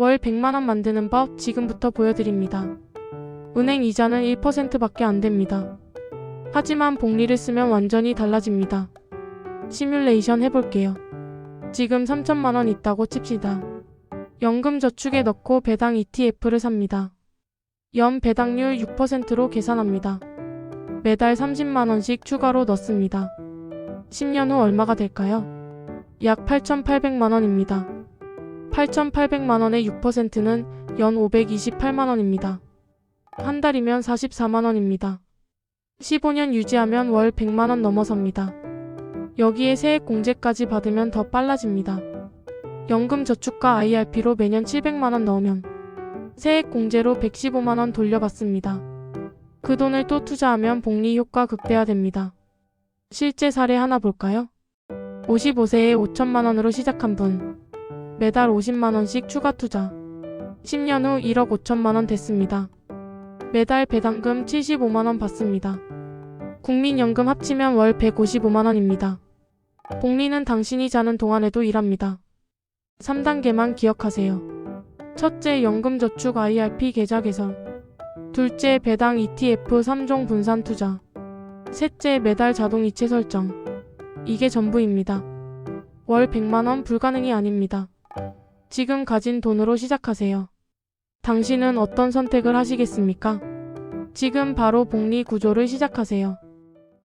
월 100만원 만드는 법 지금부터 보여드립니다. 은행 이자는 1%밖에 안 됩니다. 하지만 복리를 쓰면 완전히 달라집니다. 시뮬레이션 해볼게요. 지금 3천만원 있다고 칩시다. 연금 저축에 넣고 배당 ETF를 삽니다. 연 배당률 6%로 계산합니다. 매달 30만원씩 추가로 넣습니다. 10년 후 얼마가 될까요? 약 8,800만원입니다. 8,800만 원의 6%는 연 528만 원입니다. 한 달이면 44만 원입니다. 15년 유지하면 월 100만 원 넘어섭니다. 여기에 세액 공제까지 받으면 더 빨라집니다. 연금 저축과 IRP로 매년 700만 원 넣으면 세액 공제로 115만 원 돌려받습니다. 그 돈을 또 투자하면 복리 효과 극대화됩니다. 실제 사례 하나 볼까요? 55세에 5천만 원으로 시작한 분. 매달 50만원씩 추가 투자. 10년 후 1억 5천만원 됐습니다. 매달 배당금 75만원 받습니다. 국민연금 합치면 월 155만원입니다. 복리는 당신이 자는 동안에도 일합니다. 3단계만 기억하세요. 첫째, 연금저축 IRP 계좌 개설. 둘째, 배당 ETF 3종 분산 투자. 셋째, 매달 자동 이체 설정. 이게 전부입니다. 월 100만원 불가능이 아닙니다. 지금 가진 돈으로 시작하세요. 당신은 어떤 선택을 하시겠습니까? 지금 바로 복리 구조를 시작하세요.